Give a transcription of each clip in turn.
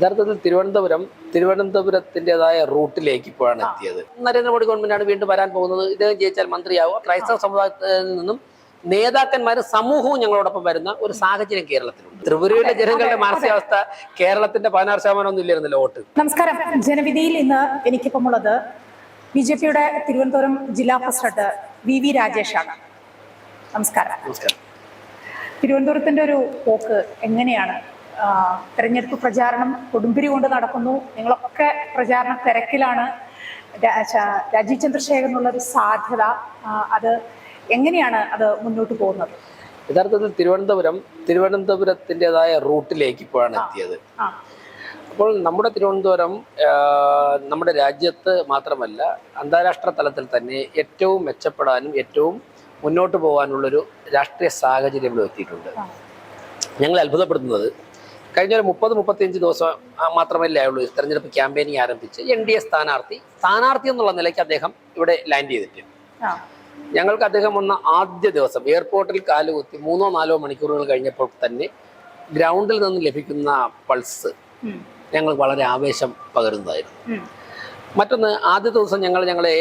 യഥാർത്ഥത്തിൽ തിരുവനന്തപുരം തിരുവനന്തപുരത്തിന്റെതായ റൂട്ടിലേക്ക് ഇപ്പോഴാണ് എത്തിയത്. നരേന്ദ്രമോദി ഗവൺമെന്റാണ് വീണ്ടും വരാൻ പോകുന്നത്. ഇദ്ദേഹം ജയിച്ചാൽ മന്ത്രിയാവുക. ക്രൈസ്തവ സമുദായത്തിൽ നിന്നും നേതാക്കന്മാരും സമൂഹവും ഞങ്ങളോടൊപ്പം വരുന്ന ഒരു സാഹചര്യം കേരളത്തിലുണ്ട്. ത്രിപുരയിലെ ജനങ്ങളുടെ മാനസികാവസ്ഥ കേരളത്തിന്റെ പതിനാറ് ശതമാനം ഒന്നും ഇല്ലായിരുന്നല്ലോ വോട്ട്? നമസ്കാരം. ജനവിധിയിൽ ഇന്ന് എനിക്കിപ്പം ഉള്ളത് ബി ജെ പിയുടെ തിരുവനന്തപുരം ജില്ലാ പ്രസിഡന്റ് വി വി രാജേഷാണ്. നമസ്കാരം. നമസ്കാരം. തിരുവനന്തപുരത്തിന്റെ ഒരു പോക്ക് എങ്ങനെയാണ്? തെരഞ്ഞെടുപ്പ് പ്രചാരണം കൊടുമ്പിരി കൊണ്ട് നടക്കുന്നു. നിങ്ങളൊക്കെ പ്രചാരണ തിരക്കിലാണ്. രാജീവ് ഒരു സാധ്യത. അത് എങ്ങനെയാണ് അത് മുന്നോട്ട് പോകുന്നത്? യഥാർത്ഥത്തിൽ തിരുവനന്തപുരം തിരുവനന്തപുരത്തിന്റെതായ റൂട്ടിലേക്ക് ഇപ്പോഴാണ് എത്തിയത്. അപ്പോൾ നമ്മുടെ തിരുവനന്തപുരം നമ്മുടെ രാജ്യത്ത് മാത്രമല്ല അന്താരാഷ്ട്ര തലത്തിൽ തന്നെ ഏറ്റവും മെച്ചപ്പെടാനും ഏറ്റവും മുന്നോട്ട് പോകാനുള്ളൊരു രാഷ്ട്രീയ സാഹചര്യം എത്തിയിട്ടുണ്ട്. ഞങ്ങൾ അത്ഭുതപ്പെടുന്നത് കഴിഞ്ഞ ഒരു മുപ്പത് മുപ്പത്തിയഞ്ച് ദിവസം മാത്രമല്ലേ ഉള്ളൂ തെരഞ്ഞെടുപ്പ് ക്യാമ്പയിനിങ് ആരംഭിച്ച്. എൻ ഡി എ സ്ഥാനാർത്ഥി സ്ഥാനാർത്ഥി എന്നുള്ള നിലയ്ക്ക് അദ്ദേഹം ഇവിടെ ലാൻഡ് ചെയ്തിട്ട്. ഞങ്ങൾക്ക് അദ്ദേഹം വന്ന ആദ്യ ദിവസം എയർപോർട്ടിൽ കാലുകുത്തി മൂന്നോ നാലോ മണിക്കൂറുകൾ കഴിഞ്ഞപ്പോൾ തന്നെ ഗ്രൗണ്ടിൽ നിന്ന് ലഭിക്കുന്ന പൾസ് ഞങ്ങൾ വളരെ ആവേശം പകരുന്നതായിരുന്നു. മറ്റൊന്ന് ആദ്യ ദിവസം ഞങ്ങൾ ഞങ്ങളെ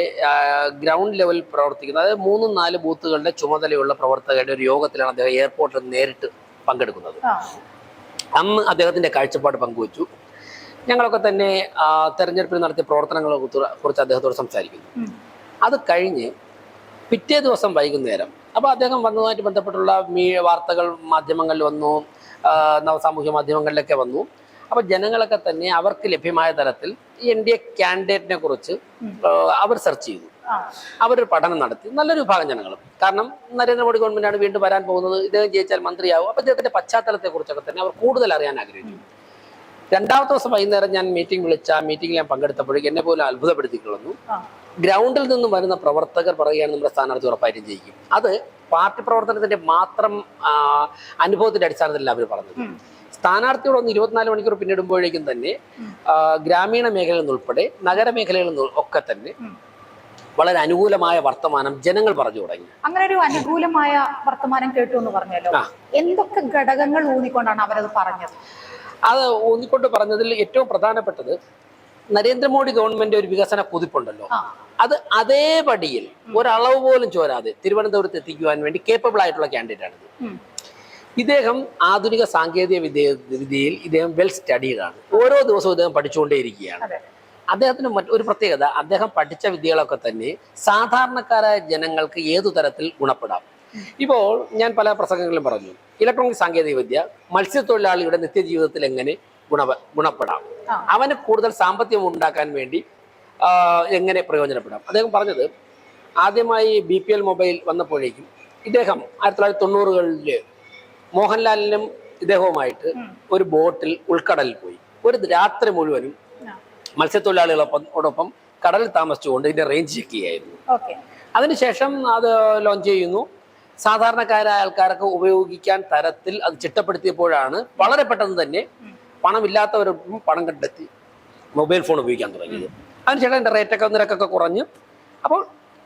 ഗ്രൗണ്ട് ലെവലിൽ പ്രവർത്തിക്കുന്ന അതായത് മൂന്നും നാല് ബൂത്തുകളുടെ ചുമതലയുള്ള പ്രവർത്തകരുടെ ഒരു യോഗത്തിലാണ് അദ്ദേഹം എയർപോർട്ടിൽ നേരിട്ട് പങ്കെടുക്കുന്നത്. അന്ന് അദ്ദേഹത്തിന്റെ കാഴ്ചപ്പാട് പങ്കുവച്ചു. ഞങ്ങളൊക്കെ തന്നെ തെരഞ്ഞെടുപ്പിൽ നടത്തിയ പ്രവർത്തനങ്ങളെ കുറിച്ച് അദ്ദേഹത്തോട് സംസാരിക്കുന്നു. അത് കഴിഞ്ഞ് പിറ്റേ ദിവസം വൈകുന്നേരം അപ്പോൾ അദ്ദേഹം വന്നതുമായിട്ട് ബന്ധപ്പെട്ടുള്ള മീ വാർത്തകൾ മാധ്യമങ്ങളിൽ വന്നു സാമൂഹ്യ മാധ്യമങ്ങളിലൊക്കെ വന്നു. അപ്പോൾ ജനങ്ങളൊക്കെ തന്നെ അവർക്ക് ലഭ്യമായ തരത്തിൽ ഈ എൻ ഡി എ കാൻഡിഡേറ്റിനെ കുറിച്ച് അവർ സെർച്ച് ചെയ്തു. അവരൊരു പഠനം നടത്തി. നല്ലൊരു വിഭാഗം ജനങ്ങളും. കാരണം നരേന്ദ്രമോദി ഗവൺമെന്റാണ് വീണ്ടും വരാൻ പോകുന്നത്. ഇദ്ദേഹം ജയിച്ചാൽ മന്ത്രിയാവും. അപ്പോൾ ഇദ്ദേഹത്തിന്റെ പശ്ചാത്തലത്തെ കുറിച്ചൊക്കെ തന്നെ അവർ കൂടുതൽ അറിയാൻ ആഗ്രഹിച്ചു. രണ്ടാമത്തെ ദിവസം വൈകുന്നേരം ഞാൻ മീറ്റിംഗ് വിളിച്ച ആ മീറ്റിംഗിൽ ഞാൻ പങ്കെടുത്തപ്പോഴേക്കും എന്നെ പോലും അത്ഭുതപ്പെടുത്തിക്കൊള്ളുന്നു ഗ്രൗണ്ടിൽ നിന്നും വരുന്ന പ്രവർത്തകർ പറയുകയാണ് നമ്മുടെ സ്ഥാനാർത്ഥി ഉറപ്പായിട്ടും ജയിക്കും. അത് പാർട്ടി പ്രവർത്തനത്തിന്റെ മാത്രം അനുഭവത്തിന്റെ അടിസ്ഥാനത്തിലല്ല അവർ പറഞ്ഞത്. സ്ഥാനാർത്ഥിയോട് ഒന്ന് ഇരുപത്തിനാല് മണിക്കൂർ പിന്നിടുമ്പോഴേക്കും തന്നെ ഗ്രാമീണ മേഖലയിൽ നിന്നുൾപ്പെടെ നഗരമേഖലകളിൽ നിന്ന് ഒക്കെ തന്നെ. വളരെ അനുകൂലമായ വർത്തമാനം ജനങ്ങൾ പറഞ്ഞു തുടങ്ങി. അങ്ങനെ ഒരു അനുകൂലമായ വർത്തമാനം കേട്ടു എന്ന് പറഞ്ഞല്ലോ. എന്തൊക്കെ ഘടകങ്ങൾ ഊന്നിക്കൊണ്ടാണ് അവരത് പറഞ്ഞത്? അത് ഊന്നിക്കൊണ്ട് പറഞ്ഞതിൽ ഏറ്റവും പ്രധാനപ്പെട്ടത് നരേന്ദ്രമോദി ഗവൺമെന്റ് ഒരു വികസന കുതിപ്പുണ്ടല്ലോ. അത് അത് അതേപടിയിൽ ഒരളവ് പോലും ചോരാതെ തിരുവനന്തപുരത്ത് എത്തിക്കുവാൻ വേണ്ടി കേപ്പബിൾ ആയിട്ടുള്ള കാൻഡിഡേറ്റ് ആണിത്. ഇദ്ദേഹം ആധുനിക സാങ്കേതിക വിദ്യ വിദ്യയിൽ ഇദ്ദേഹം വെൽ സ്റ്റഡീഡ് ആണ്. ഓരോ ദിവസവും ഇദ്ദേഹം പഠിച്ചുകൊണ്ടേയിരിക്കുകയാണ്. അദ്ദേഹത്തിന് മറ്റൊരു പ്രത്യേകത. അദ്ദേഹം പഠിച്ച വിദ്യകളൊക്കെ തന്നെ സാധാരണക്കാരായ ജനങ്ങൾക്ക് ഏതു തരത്തിൽ ഗുണപ്പെടാം? ഇപ്പോൾ ഞാൻ പല പ്രസംഗങ്ങളിലും പറഞ്ഞു ഇലക്ട്രോണിക് സാങ്കേതിക വിദ്യ മത്സ്യത്തൊഴിലാളിയുടെ നിത്യജീവിതത്തിൽ എങ്ങനെ ഗുണ ഗുണപ്പെടാം. അവന് കൂടുതൽ സാമ്പത്തികം ഉണ്ടാക്കാൻ വേണ്ടി എങ്ങനെ പ്രയോജനപ്പെടാം? അദ്ദേഹം പറഞ്ഞത് ആദ്യമായി ബി പി എൽ മൊബൈൽ വന്നപ്പോഴേക്കും ഇദ്ദേഹം ആയിരത്തി തൊള്ളായിരത്തി തൊണ്ണൂറുകളിൽ മോഹൻലാലിനും ഇദ്ദേഹവുമായിട്ട് ഒരു ബോട്ടിൽ ഉൾക്കടലിൽ പോയി. ഒരു രാത്രി മുഴുവനും. മത്സ്യത്തൊഴിലാളികളോടൊപ്പം കടലിൽ താമസിച്ചുകൊണ്ട് ഇതിന്റെ റേഞ്ച് ചെക്ക് ചെയ്യായിരുന്നു അതിനുശേഷം അത് ലോഞ്ച് ചെയ്യുന്നു. സാധാരണക്കാരായ ആൾക്കാർക്ക് ഉപയോഗിക്കാൻ തരത്തിൽ അത് ചിട്ടപ്പെടുത്തിയപ്പോഴാണ് വളരെ പെട്ടെന്ന് തന്നെ പണമില്ലാത്തവരും പണം കണ്ടെത്തി. മൊബൈൽ ഫോൺ ഉപയോഗിക്കാൻ തുടങ്ങിയത്. അതിനുശേഷം അതിന്റെ റേറ്റൊക്കെ നിരക്കൊക്കെ കുറഞ്ഞു. അപ്പോൾ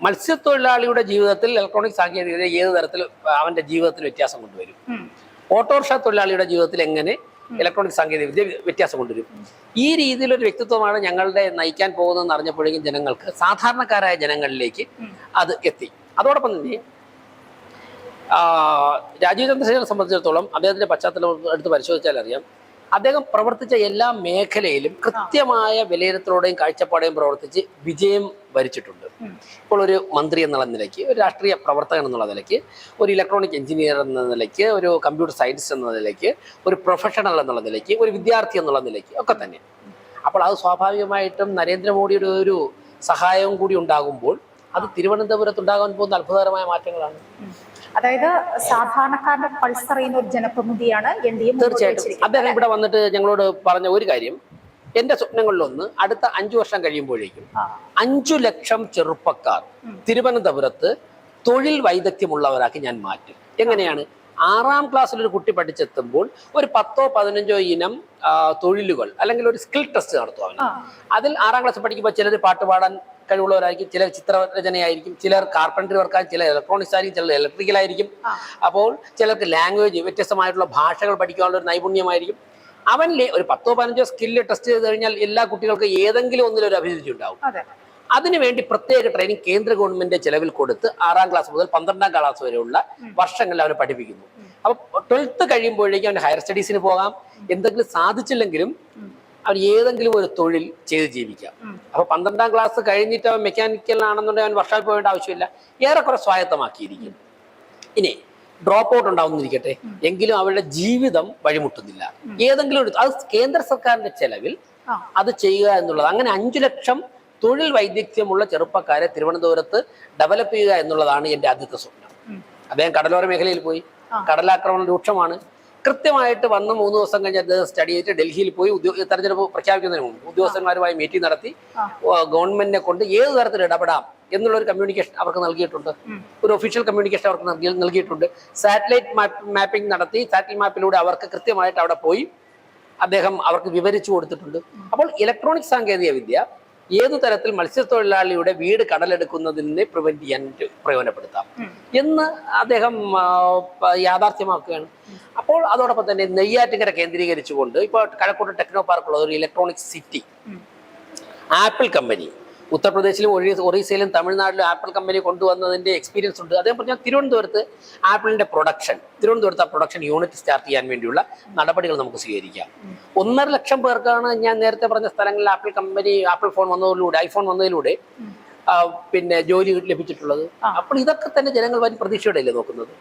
മത്സ്യത്തൊഴിലാളിയുടെ ജീവിതത്തിൽ ഇലക്ട്രോണിക് സാങ്കേതികത ഏത് തരത്തിൽ അവന്റെ ജീവിതത്തിൽ വ്യത്യാസം കൊണ്ടുവരും. ഓട്ടോറിക്ഷ തൊഴിലാളിയുടെ ജീവിതത്തിൽ എങ്ങനെ ഇലക്ട്രോണിക് സാങ്കേതിക വിദ്യ വ്യത്യാസം കൊണ്ടുവരും. ഈ രീതിയിലൊരു വ്യക്തിത്വമാണ് ഞങ്ങളുടെ നയിക്കാൻ പോകുന്നതെന്ന് അറിഞ്ഞപ്പോഴേക്കും ജനങ്ങൾക്ക് സാധാരണക്കാരായ ജനങ്ങളിലേക്ക് അത് എത്തി. അതോടൊപ്പം തന്നെ രാജീവ് ചന്ദ്രശേഖരനെ സംബന്ധിച്ചിടത്തോളം അദ്ദേഹത്തിന്റെ പശ്ചാത്തലം എടുത്ത് പരിശോധിച്ചാൽ അറിയാം അദ്ദേഹം പ്രവർത്തിച്ച എല്ലാ മേഖലയിലും കൃത്യമായ വിലയിരുത്തലോടെയും കാഴ്ചപ്പാടെയും പ്രവർത്തിച്ച് വിജയം വരിച്ചിട്ടുണ്ട്. ഇപ്പോൾ ഒരു മന്ത്രി എന്നുള്ള നിലയ്ക്ക് ഒരു രാഷ്ട്രീയ പ്രവർത്തകൻ എന്നുള്ള നിലയ്ക്ക് ഒരു ഇലക്ട്രോണിക് എഞ്ചിനീയർ എന്ന നിലയ്ക്ക് ഒരു കമ്പ്യൂട്ടർ സയൻസ് എന്ന നിലയ്ക്ക് ഒരു പ്രൊഫഷണൽ എന്നുള്ള നിലയ്ക്ക് ഒരു വിദ്യാർത്ഥി എന്നുള്ള നിലയ്ക്ക് ഒക്കെ തന്നെ അപ്പോൾ അത് സ്വാഭാവികമായിട്ടും നരേന്ദ്രമോദിയുടെ ഒരു സഹായവും കൂടി ഉണ്ടാകുമ്പോൾ അത് തിരുവനന്തപുരത്ത് ഉണ്ടാകാൻ പോകുന്ന അത്ഭുതകരമായ മാറ്റങ്ങളാണ്. അതായത് സാധാരണക്കാരുടെ പൾസ് അറിയുന്ന ഒരു ജനപ്രതിനിധിയാണ് എൻ ഡി എ തീർച്ചയായിട്ടും. അദ്ദേഹം ഇവിടെ വന്നിട്ട് ഞങ്ങളോട് പറഞ്ഞ ഒരു കാര്യം. എന്റെ സ്വപ്നങ്ങളിലൊന്ന് അടുത്ത അഞ്ചു വർഷം കഴിയുമ്പോഴേക്കും അഞ്ചു ലക്ഷം ചെറുപ്പക്കാർ തിരുവനന്തപുരത്ത് തൊഴിൽ വൈദഗ്ധ്യമുള്ളവരാക്കി ഞാൻ മാറ്റും. എങ്ങനെയാണ്? ആറാം ക്ലാസ്സിൽ ഒരു കുട്ടി പഠിച്ചെത്തുമ്പോൾ ഒരു പത്തോ പതിനഞ്ചോ ഇനം തൊഴിലുകൾ അല്ലെങ്കിൽ ഒരു സ്കിൽ ടെസ്റ്റ് നടത്തും അവന്. അതിൽ ആറാം ക്ലാസ് പഠിക്കുമ്പോൾ ചിലർ പാട്ട് പാടാൻ കഴിവുള്ളവരായിരിക്കും ചിലർ ചിത്രരചനയായിരിക്കും ചിലർ കാർപ്പൻട്രി വർക്കാണ് ചില ഇലക്ട്രോണിക്സ് ആയിരിക്കും ചിലർ ഇലക്ട്രിക്കൽ ആയിരിക്കും. അപ്പോൾ ചിലർക്ക് ലാംഗ്വേജ് വ്യത്യസ്തമായിട്ടുള്ള ഭാഷകൾ പഠിക്കാനുള്ള ഒരു നൈപുണ്യമായിരിക്കും. അവനിലെ ഒരു പത്തോ പതിനഞ്ചോ സ്കില്ല് ടെസ്റ്റ് ചെയ്ത് കഴിഞ്ഞാൽ എല്ലാ കുട്ടികൾക്കും ഏതെങ്കിലും ഒന്നിലും ഒരു അഭിരുചി ഉണ്ടാവും. അതിനുവേണ്ടി പ്രത്യേക ട്രെയിനിങ് കേന്ദ്ര ഗവൺമെന്റ് ചെലവിൽ കൊടുത്ത് ആറാം ക്ലാസ് മുതൽ പന്ത്രണ്ടാം ക്ലാസ് വരെയുള്ള വർഷങ്ങളിൽ അവനെ പഠിപ്പിക്കുന്നു. അപ്പൊ ട്വൽത്ത് കഴിയുമ്പോഴേക്കും അവന് ഹയർ സ്റ്റഡീസിന് പോകാം. എന്തെങ്കിലും സാധിച്ചില്ലെങ്കിലും അവൻ ഏതെങ്കിലും ഒരു തൊഴിൽ ചെയ്ത് ജീവിക്കാം. അപ്പൊ പന്ത്രണ്ടാം ക്ലാസ് കഴിഞ്ഞിട്ട് അവൻ മെക്കാനിക്കൽ ആണെന്നുണ്ടെങ്കിൽ അവൻ വർഷത്തിൽ പോകേണ്ട ആവശ്യമില്ല. ഏറെക്കുറെ സ്വായത്തമാക്കിയിരിക്കും ഇനി ഡ്രോപ്പ് ഔട്ട് ഉണ്ടാവുന്നിരിക്കട്ടെ. എങ്കിലും അവരുടെ ജീവിതം വഴിമുട്ടുന്നില്ല. ഏതെങ്കിലും ഒരു അത് കേന്ദ്ര സർക്കാരിന്റെ ചെലവിൽ അത് ചെയ്യുക എന്നുള്ളത്. അങ്ങനെ അഞ്ചു ലക്ഷം തൊഴിൽ വൈദഗ്ധ്യമുള്ള ചെറുപ്പക്കാരെ തിരുവനന്തപുരത്ത് ഡെവലപ്പ് ചെയ്യുക എന്നുള്ളതാണ് എന്റെ ആദ്യത്തെ സ്വപ്നം. അദ്ദേഹം കടലോര മേഖലയിൽ പോയി. കടലാക്രമണം രൂക്ഷമാണ്. കൃത്യമായിട്ട് വന്ന് മൂന്ന് ദിവസം കഴിഞ്ഞ് അദ്ദേഹം സ്റ്റഡി ചെയ്തിട്ട് ഡൽഹിയിൽ പോയി ഉദ്യോഗ തെരഞ്ഞെടുപ്പ് പ്രഖ്യാപിക്കുന്നതിന് മുമ്പ് ഉദ്യോഗസ്ഥന്മാരുമായി മീറ്റിംഗ് നടത്തി. ഗവൺമെന്റിനെ കൊണ്ട് ഏത് തരത്തിൽ ഇടപെടാം എന്നുള്ള ഒരു കമ്മ്യൂണിക്കേഷൻ അവർക്ക് നൽകിയിട്ടുണ്ട്. ഒരു ഒഫീഷ്യൽ കമ്മ്യൂണിക്കേഷൻ അവർക്ക് നൽകി- നൽകിയിട്ടുണ്ട്. സാറ്റലൈറ്റ് മാപ്പിംഗ് നടത്തി സാറ്റലൈറ്റ് മാപ്പിലൂടെ അവർക്ക് കൃത്യമായിട്ട് അവിടെ പോയി അദ്ദേഹം അവർക്ക് വിവരിച്ചു കൊടുത്തിട്ടുണ്ട്. അപ്പോൾ ഇലക്ട്രോണിക് സാങ്കേതിക വിദ്യ ഏതു തരത്തിൽ മത്സ്യത്തൊഴിലാളിയുടെ വീട് കടലെടുക്കുന്നതിനെ പ്രിവെന്റ് ചെയ്യാൻ പ്രയോജനപ്പെടുത്താം. എന്ന് അദ്ദേഹം യാഥാർത്ഥ്യമാക്കുകയാണ്. അപ്പോൾ അതോടൊപ്പം തന്നെ നെയ്യാറ്റിങ്ങര കേന്ദ്രീകരിച്ചുകൊണ്ട് ഇപ്പോൾ കഴക്കൂട്ട് ടെക്നോ പാർക്കുള്ള ഒരു ഇലക്ട്രോണിക് സിറ്റി ആപ്പിൾ കമ്പനി ഉത്തർപ്രദേശിലും ഒറീ- ഒറീസയിലും തമിഴ്നാട്ടിലും ആപ്പിൾ കമ്പനി കൊണ്ടുവന്നതിന്റെ എക്സ്പീരിയൻസ് ഉണ്ട്. അതേ പറഞ്ഞാൽ തിരുവനന്തപുരത്ത് ആപ്പിളിന്റെ പ്രൊഡക്ഷൻ തിരുവനന്തപുരത്ത് ആ പ്രൊഡക്ഷൻ യൂണിറ്റ് സ്റ്റാർട്ട് ചെയ്യാൻ വേണ്ടിയുള്ള നടപടികൾ നമുക്ക് സ്വീകരിക്കാം. ഒന്നര ലക്ഷം പേർക്കാണ് ഞാൻ നേരത്തെ പറഞ്ഞ സ്ഥലങ്ങളിൽ ആപ്പിൾ കമ്പനി ആപ്പിൾ ഫോൺ വന്നതിലൂടെ ഐഫോൺ വന്നതിലൂടെ പിന്നെ ജോലി ലഭിച്ചിട്ടുള്ളത്. അപ്പോൾ ഇതൊക്കെ തന്നെ ജനങ്ങൾ വരും പ്രതീക്ഷയോടെ അല്ലേ നോക്കുന്നത്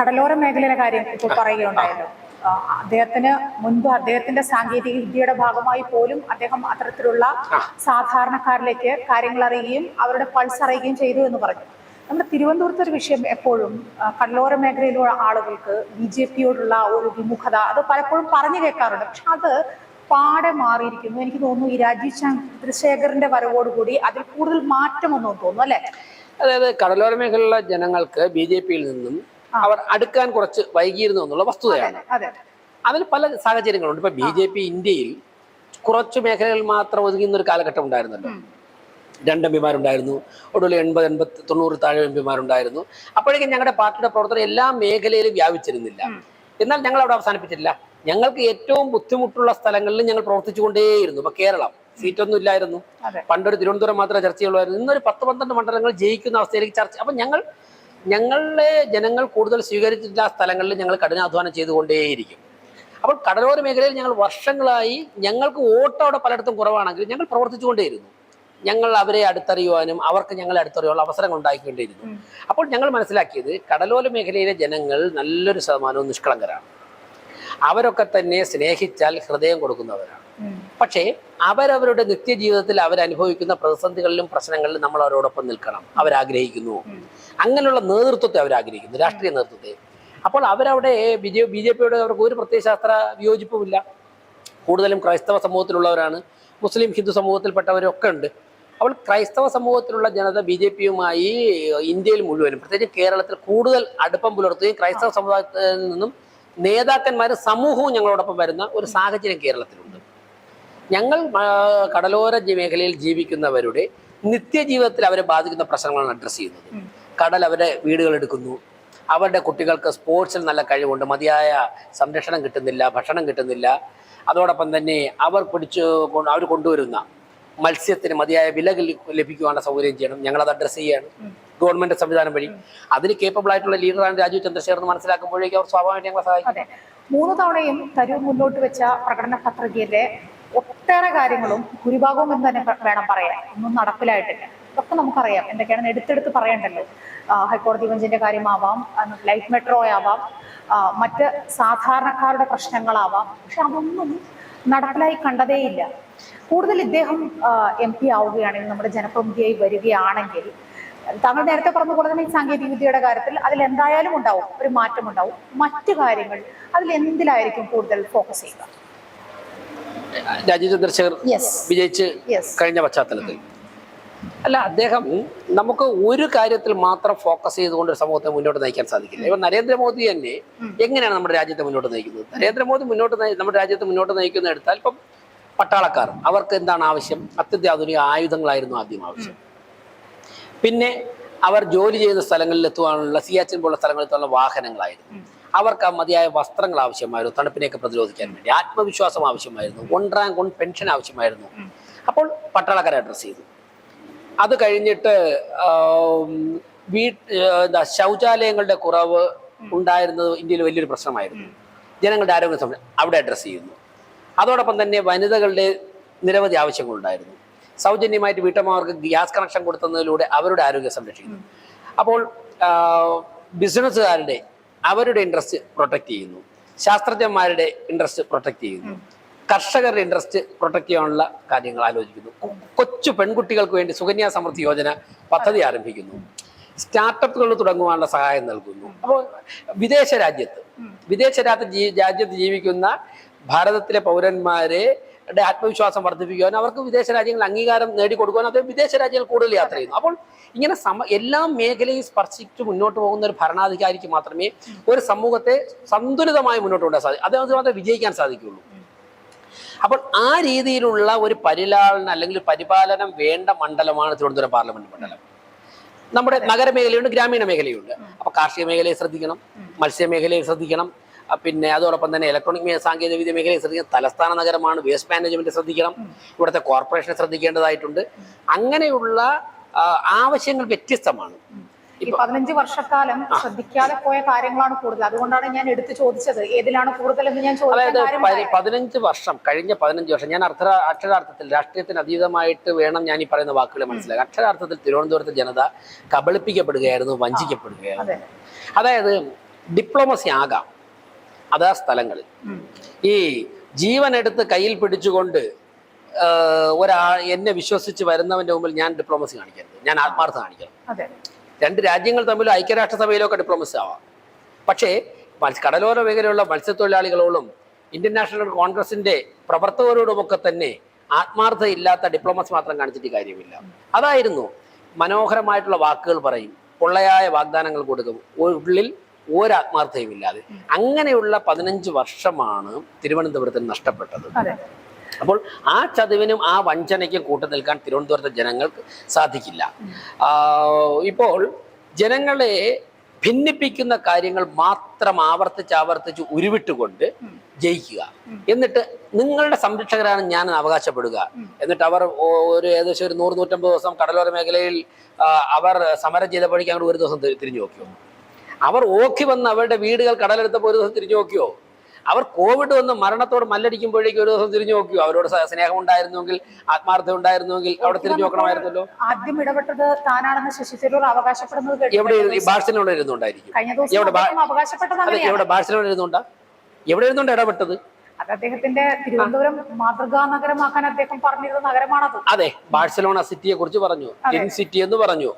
കടലോര മേഖലയിലെ കാര്യം ഇപ്പോൾ പറയുകയുണ്ടായല്ലോ. അദ്ദേഹത്തിന് മുൻപ് അദ്ദേഹത്തിന്റെ സാങ്കേതിക വിദ്യയുടെ ഭാഗമായി പോലും അദ്ദേഹം അത്തരത്തിലുള്ള സാധാരണക്കാരിലേക്ക് കാര്യങ്ങൾ അറിയുകയും അവരുടെ പൾസ് അറിയുകയും ചെയ്തു എന്ന് പറഞ്ഞു. നമ്മുടെ തിരുവനന്തപുരത്ത് ഒരു വിഷയം എപ്പോഴും കടലോര മേഖലയിലുള്ള ആളുകൾക്ക് ബി ജെ പിയോടുള്ള ഒരു വിമുഖത അത് പലപ്പോഴും പറഞ്ഞു കേൾക്കാറുണ്ട്. പക്ഷെ അത് പാടെ മാറിയിരിക്കുന്നു. എനിക്ക് തോന്നുന്നു ഈ രാജീവ് ചന്ദ്രശേഖറിന്റെ വരവോടുകൂടി അതിൽ കൂടുതൽ മാറ്റമൊന്നും തോന്നുന്നു അല്ലെ? അതായത് കടലോര മേഖലയിലുള്ള ജനങ്ങൾക്ക് ബി ജെ പിയിൽ നിന്നും അവർ അടുക്കാൻ കുറച്ച് വൈകിയിരുന്നു എന്നുള്ള വസ്തുതയാണ്. അതെ അതിൽ പല സാഹചര്യങ്ങളുണ്ട്. ഇപ്പൊ ബി ജെ പി ഇന്ത്യയിൽ കുറച്ച് മേഖലകളിൽ മാത്രം ഒതുങ്ങുന്ന ഒരു കാലഘട്ടം ഉണ്ടായിരുന്നല്ലോ. രണ്ട് എം പിമാരുണ്ടായിരുന്നു. ഒടുവിൽ എൺപത് എൺപത്തി തൊണ്ണൂറ് താഴെ എം പിമാരുണ്ടായിരുന്നു. അപ്പോഴേക്കും ഞങ്ങളുടെ പാർട്ടിയുടെ പ്രവർത്തനം എല്ലാ മേഖലയിലും വ്യാപിച്ചിരുന്നില്ല. എന്നാൽ ഞങ്ങൾ അവിടെ അവസാനിപ്പിച്ചിട്ടില്ല. ഞങ്ങൾക്ക് ഏറ്റവും ബുദ്ധിമുട്ടുള്ള സ്ഥലങ്ങളിൽ ഞങ്ങൾ പ്രവർത്തിച്ചുകൊണ്ടേയിരുന്നു. ഇപ്പൊ കേരളം സീറ്റൊന്നും ഇല്ലായിരുന്നു. പണ്ടൊരു തിരുവനന്തപുരം മാത്രമേ ചർച്ചയുള്ളായിരുന്നു. ഇന്നൊരു പത്ത് പന്ത്രണ്ട് മണ്ഡലങ്ങൾ ജയിക്കുന്ന അവസ്ഥയിലേക്ക് ചർച്ച. അപ്പൊ ഞങ്ങൾ ഞങ്ങളെ ജനങ്ങൾ കൂടുതൽ സ്വീകരിച്ചിട്ടില്ല സ്ഥലങ്ങളിൽ ഞങ്ങൾ കഠിനാധ്വാനം ചെയ്തുകൊണ്ടേയിരിക്കും. അപ്പോൾ കടലോര മേഖലയിൽ ഞങ്ങൾ വർഷങ്ങളായി ഞങ്ങൾക്ക് വോട്ട് അവിടെ പലയിടത്തും കുറവാണെങ്കിൽ ഞങ്ങൾ പ്രവർത്തിച്ചുകൊണ്ടേയിരുന്നു. ഞങ്ങൾ അവരെ അടുത്തറിയുവാനും അവർക്ക് ഞങ്ങളെ അടുത്തറിയാനുള്ള അവസരങ്ങൾ ഉണ്ടാക്കിക്കൊണ്ടിരുന്നു അപ്പോൾ ഞങ്ങൾ മനസ്സിലാക്കിയത് കടലോര മേഖലയിലെ ജനങ്ങൾ നല്ലൊരു ശതമാനവും നിഷ്കളങ്കരാണ്. അവരൊക്കെ തന്നെ സ്നേഹിച്ചാൽ ഹൃദയം കൊടുക്കുന്നവരാണ്. പക്ഷേ അവരവരുടെ നിത്യജീവിതത്തിൽ അവരനുഭവിക്കുന്ന പ്രതിസന്ധികളിലും പ്രശ്നങ്ങളിലും നമ്മൾ അവരോടൊപ്പം നിൽക്കണം. അവരാഗ്രഹിക്കുന്നു. അങ്ങനെയുള്ള നേതൃത്വത്തെ അവരാഗ്രഹിക്കുന്നു. രാഷ്ട്രീയ നേതൃത്വത്തെ. അപ്പോൾ അവരവിടെ ബി ജെ ബി ജെ പിയോട് അവർക്ക് ഒരു പ്രത്യയശാസ്ത്ര വിയോജിപ്പുമില്ല. കൂടുതലും ക്രൈസ്തവ സമൂഹത്തിലുള്ളവരാണ്. മുസ്ലിം ഹിന്ദു സമൂഹത്തിൽപ്പെട്ടവരൊക്കെ ഉണ്ട്. അപ്പോൾ ക്രൈസ്തവ സമൂഹത്തിലുള്ള ജനത ബി ജെ പിയുമായി ഇന്ത്യയിൽ മുഴുവനും പ്രത്യേകിച്ച് കേരളത്തിൽ കൂടുതൽ അടുപ്പം പുലർത്തുകയും ക്രൈസ്തവ സമുദായത്തിൽ നിന്നും നേതാക്കന്മാരും സമൂഹവും ഞങ്ങളോടൊപ്പം വരുന്ന ഒരു സാഹചര്യം കേരളത്തിലുണ്ട്. ഞങ്ങൾ കടലോര മേഖലയിൽ ജീവിക്കുന്നവരുടെ നിത്യജീവിതത്തിൽ അവരെ ബാധിക്കുന്ന പ്രശ്നങ്ങളാണ് അഡ്രസ്സ് ചെയ്യുന്നത്. കടൽ അവരെ വീടുകൾ എടുക്കുന്നു. അവരുടെ കുട്ടികൾക്ക് സ്പോർട്സിൽ നല്ല കഴിവുണ്ട്. മതിയായ സംരക്ഷണം കിട്ടുന്നില്ല ഭക്ഷണം കിട്ടുന്നില്ല. അതോടൊപ്പം തന്നെ അവർ പിടിച്ച് അവർ കൊണ്ടുവരുന്ന മത്സ്യത്തിന് മതിയായ വില ലഭിക്കുവാനുള്ള സൗകര്യം ചെയ്യണം. ഞങ്ങൾ അത് അഡ്രസ്സ് ചെയ്യാണ്. ഗവൺമെന്റ് സംവിധാനം വഴി. അതിന് കേപ്പബിൾ ആയിട്ടുള്ള ലീഡറാണ് രാജീവ് ചന്ദ്രശേഖർ എന്ന് മനസ്സിലാക്കുമ്പോഴേക്കും അവർ സ്വാഭാവികമായിട്ട് ഞങ്ങളെ സഹായിക്കും. മൂന്ന് തവണയും തരൂർ മുന്നോട്ട് വെച്ച പ്രകടന പത്രികയിലെ ഒട്ടേറെ കാര്യങ്ങളും ഭൂരിഭാഗവും എന്ന് തന്നെ വേണം പറയാൻ. ഒന്നും നടപ്പിലായിട്ടില്ല. ഇതൊക്കെ നമുക്കറിയാം. എന്തൊക്കെയാണെന്ന് എടുത്തെടുത്ത് പറയണ്ടല്ലോ. ഹൈക്കോടതി ബെഞ്ചിന്റെ കാര്യമാവാം ലൈഫ് മെട്രോ ആവാം മറ്റ് സാധാരണക്കാരുടെ പ്രശ്നങ്ങളാവാം. പക്ഷെ അതൊന്നും നടപ്പിലായി കണ്ടതേയില്ല. കൂടുതൽ ഇദ്ദേഹം എം പി ആവുകയാണെങ്കിൽ നമ്മുടെ ജനപ്രതിനിധിയായി വരികയാണെങ്കിൽ താങ്കൾ നേരത്തെ പറഞ്ഞ പോലെ തന്നെ ഈ സാങ്കേതിക വിദ്യയുടെ കാര്യത്തിൽ അതിൽ എന്തായാലും ഉണ്ടാവും ഒരു മാറ്റം ഉണ്ടാവും മറ്റു കാര്യങ്ങൾ അതിൽ എന്തിലായിരിക്കും കൂടുതൽ ഫോക്കസ് ചെയ്യുക? രാജീവ് ചന്ദ്രശേഖർ വിജയിച്ച് കഴിഞ്ഞ പശ്ചാത്തലത്തിൽ. അല്ല അദ്ദേഹം നമുക്ക് ഒരു കാര്യത്തിൽ മാത്രം ഫോക്കസ് ചെയ്തുകൊണ്ട് ഒരു സമൂഹത്തെ മുന്നോട്ട് നയിക്കാൻ സാധിക്കില്ല. ഇപ്പൊ നരേന്ദ്രമോദി തന്നെ എങ്ങനെയാണ് നമ്മുടെ രാജ്യത്തെ മുന്നോട്ട് നയിക്കുന്നത്? നരേന്ദ്രമോദി മുന്നോട്ട് നമ്മുടെ രാജ്യത്തെ മുന്നോട്ട് നയിക്കുന്ന എടുത്താൽ ഇപ്പം പട്ടാളക്കാർ അവർക്ക് എന്താണ് ആവശ്യം? അത്യന്താധുനിക ആയുധങ്ങളായിരുന്നു ആദ്യം ആവശ്യം. പിന്നെ അവർ ജോലി ചെയ്യുന്ന സ്ഥലങ്ങളിൽ എത്തുവാനുള്ള സിയാച്ചിൻ പോലുള്ള സ്ഥലങ്ങളിൽ എത്തുവാനുള്ള വാഹനങ്ങളായിരുന്നു. അവർക്ക് ആ മതിയായ വസ്ത്രങ്ങൾ ആവശ്യമായിരുന്നു തണുപ്പിനെയൊക്കെ പ്രതിരോധിക്കാൻ വേണ്ടി. ആത്മവിശ്വാസം ആവശ്യമായിരുന്നു വൺ റാങ്ക് വൺ പെൻഷൻ ആവശ്യമായിരുന്നു. അപ്പോൾ പട്ടാളക്കാരെ അഡ്രസ്സ് ചെയ്തു. അത് കഴിഞ്ഞിട്ട് വീട്ട് എന്താ ശൗചാലയങ്ങളുടെ കുറവ് ഉണ്ടായിരുന്നത് ഇന്ത്യയിൽ വലിയൊരു പ്രശ്നമായിരുന്നു. ജനങ്ങളുടെ ആരോഗ്യ സംരക്ഷണം അവിടെ അഡ്രസ്സ് ചെയ്യുന്നു. അതോടൊപ്പം തന്നെ വനിതകളുടെ നിരവധി ആവശ്യങ്ങളുണ്ടായിരുന്നു. സൗജന്യമായിട്ട് വീട്ടമ്മമാർക്ക് ഗ്യാസ് കണക്ഷൻ കൊടുക്കുന്നതിലൂടെ അവരുടെ ആരോഗ്യം സംരക്ഷിക്കുന്നു. അപ്പോൾ ബിസിനസ്സുകാരുടെ അവരുടെ ഇൻട്രസ്റ്റ് പ്രൊട്ടക്ട് ചെയ്യുന്നു. ശാസ്ത്രജ്ഞന്മാരുടെ ഇൻട്രസ്റ്റ് പ്രൊട്ടക്ട് ചെയ്യുന്നു. കർഷകരുടെ ഇൻട്രസ്റ്റ് പ്രൊട്ടക്ട് ചെയ്യാനുള്ള കാര്യങ്ങൾ ആലോചിക്കുന്നു. കൊച്ചു പെൺകുട്ടികൾക്ക് വേണ്ടി സുകന്യാ സമൃദ്ധി യോജന പദ്ധതി ആരംഭിക്കുന്നു. സ്റ്റാർട്ടപ്പുകൾ തുടങ്ങുവാനുള്ള സഹായം നൽകുന്നു. അപ്പോൾ വിദേശ രാജ്യത്ത് വിദേശ രാജ്യത്ത് ജീവിക്കുന്ന ഭാരതത്തിലെ പൗരന്മാരെ ടെ ആത്മവിശ്വാസം വർദ്ധിപ്പിക്കുവാനും അവർക്ക് വിദേശ രാജ്യങ്ങൾ അംഗീകാരം നേടിക്കൊടുക്കുവാനും അദ്ദേഹം വിദേശ രാജ്യങ്ങൾ കൂടുതൽ യാത്ര ചെയ്യുന്നു. അപ്പോൾ ഇങ്ങനെ സമ എല്ലാ മേഖലയും സ്പർശിച്ച് മുന്നോട്ട് പോകുന്ന ഒരു ഭരണാധികാരിക്ക് മാത്രമേ ഒരു സമൂഹത്തെ സന്തുലിതമായി മുന്നോട്ട് കൊണ്ടുപോകാൻ സാധിക്കും. അദ്ദേഹത്തിന് മാത്രമേ വിജയിക്കാൻ സാധിക്കുകയുള്ളൂ. അപ്പോൾ ആ രീതിയിലുള്ള ഒരു പരിലാളനം അല്ലെങ്കിൽ പരിപാലനം വേണ്ട മണ്ഡലമാണ് തിരുവനന്തപുരം പാർലമെന്റ് മണ്ഡലം. നമ്മുടെ നഗരമേഖലയുണ്ട് ഗ്രാമീണ മേഖലയുണ്ട്. അപ്പൊ കാർഷിക മേഖലയെ ശ്രദ്ധിക്കണം മത്സ്യമേഖലയെ ശ്രദ്ധിക്കണം പിന്നെ അതോടൊപ്പം തന്നെ ഇലക്ട്രോണിക് സാങ്കേതിക വിദ്യ മേഖലയെ ശ്രദ്ധിക്കുന്ന തലസ്ഥാന നഗരമാണ് വേസ്റ്റ് മാനേജ്മെന്റ് ശ്രദ്ധിക്കണം. ഇവിടുത്തെ കോർപ്പറേഷനെ ശ്രദ്ധിക്കേണ്ടതായിട്ടുണ്ട്. അങ്ങനെയുള്ള ആവശ്യങ്ങൾ വ്യത്യസ്തമാണ്. ഈ പതിനഞ്ച് വർഷക്കാലം ശ്രദ്ധിക്കാതെ പോയ കാര്യങ്ങളാണ് കൂടുതൽ. അതുകൊണ്ടാണ് ഞാൻ എടുത്തു ചോദിച്ചത്. ഏതിലാണ് കൂടുതൽ എന്ന് ഞാൻ ചോദിച്ചത് അതായത് പതിനഞ്ച് വർഷം കഴിഞ്ഞ പതിനഞ്ച് വർഷം ഞാൻ അർത്ഥ അക്ഷരാർത്ഥത്തിൽ രാഷ്ട്രീയത്തിന് അതീതമായിട്ട് വേണം ഞാൻ ഈ പറയുന്ന വാക്കുകൾ മനസ്സിലാക്കുക അക്ഷരാർത്ഥത്തിൽ തിരുവനന്തപുരത്തെ ജനത കബളിപ്പിക്കപ്പെടുകയായിരുന്നു വഞ്ചിക്കപ്പെടുകയായിരുന്നു. അതായത് ഡിപ്ലോമസി ആകാം. അതാ സ്ഥലങ്ങളിൽ ഈ ജീവൻ എടുത്ത് കയ്യിൽ പിടിച്ചുകൊണ്ട് ഒരാ എന്നെ വിശ്വസിച്ച് വരുന്നവന്റെ മുമ്പിൽ ഞാൻ ഡിപ്ലോമസി കാണിക്കരുത്. ഞാൻ ആത്മാർത്ഥ കാണിക്കണം. രണ്ട് രാജ്യങ്ങൾ തമ്മിൽ ഐക്യരാഷ്ട്രസഭയിലൊക്കെ ഡിപ്ലോമസി ആവാം. പക്ഷേ കടലോര മേഖലയുള്ള മത്സ്യത്തൊഴിലാളികളോടും ഇന്ത്യൻ നാഷണൽ കോൺഗ്രസിന്റെ പ്രവർത്തകരോടുമൊക്കെ തന്നെ ആത്മാർത്ഥയില്ലാത്ത ഡിപ്ലോമസി മാത്രം കാണിച്ചിട്ട് കാര്യമില്ല. അതായിരുന്നു മനോഹരമായിട്ടുള്ള വാക്കുകൾ പറയും. പൊള്ളയായ വാഗ്ദാനങ്ങൾ കൊടുക്കും. ഉള്ളിൽ ഒരാത്മാർത്ഥയും ഇല്ലാതെ അങ്ങനെയുള്ള പതിനഞ്ച് വർഷമാണ് തിരുവനന്തപുരത്തിന് നഷ്ടപ്പെട്ടത്. അപ്പോൾ ആ ചതിവിനും ആ വഞ്ചനയ്ക്കും കൂട്ടു നിൽക്കാൻ തിരുവനന്തപുരത്തെ ജനങ്ങൾക്ക് സാധിക്കില്ല. ഇപ്പോൾ ജനങ്ങളെ ഭിന്നിപ്പിക്കുന്ന കാര്യങ്ങൾ മാത്രം ആവർത്തിച്ച് ആവർത്തിച്ച് ഉരുവിട്ടുകൊണ്ട് ജയിക്കുക. എന്നിട്ട് നിങ്ങളുടെ സംരക്ഷകരാണ് ഞാൻ അവകാശപ്പെടുക. എന്നിട്ട് അവർ ഒരു ഏകദേശം ഒരു നൂറ് നൂറ്റമ്പത് ദിവസം കടലോര മേഖലയിൽ അവർ സമരം ചെയ്തപ്പോഴേക്കും അങ്ങോട്ട് ഒരു ദിവസം തിരിഞ്ഞു നോക്കിയോ? അവർ ഓക്കി വന്ന് അവരുടെ വീടുകൾ കടലെടുത്തപ്പോൾ ഒരു ദിവസം തിരിഞ്ഞു നോക്കിയോ? അവർ കോവിഡ് വന്ന് മരണത്തോട് മല്ലടിക്കുമ്പോഴേക്കും ഒരു ദിവസം തിരിഞ്ഞു നോക്കിയോ? അവരോട് സ്നേഹം ഉണ്ടായിരുന്നുവെങ്കിൽ ആത്മാർത്ഥത ഉണ്ടായിരുന്നുവെങ്കിൽ അവിടെ തിരിഞ്ഞു നോക്കണമായിരുന്നല്ലോ? ആദ്യം ഇടപെട്ടത് താനാണെന്ന് ശശി തരൂർ അവകാശപ്പെടുന്നത് എവിടെ ബാഴ്സലോണ ഇരുന്നുണ്ടായിരിക്കും എവിടെ ബാഴ്സലോണ ഇരുന്നുണ്ടാ എവിടെ ഇരുന്നുണ്ട് ഇടപെട്ടത്? അത് അദ്ദേഹത്തിന്റെ തിരുവനന്തപുരം മാതൃകാ നഗരമാക്കാൻ അദ്ദേഹം പറഞ്ഞിരുന്ന നഗരമാണത്. അതെ ബാഴ്സലോണ സിറ്റിയെ കുറിച്ച് പറഞ്ഞു ടിൻ സിറ്റി എന്ന് പറഞ്ഞു.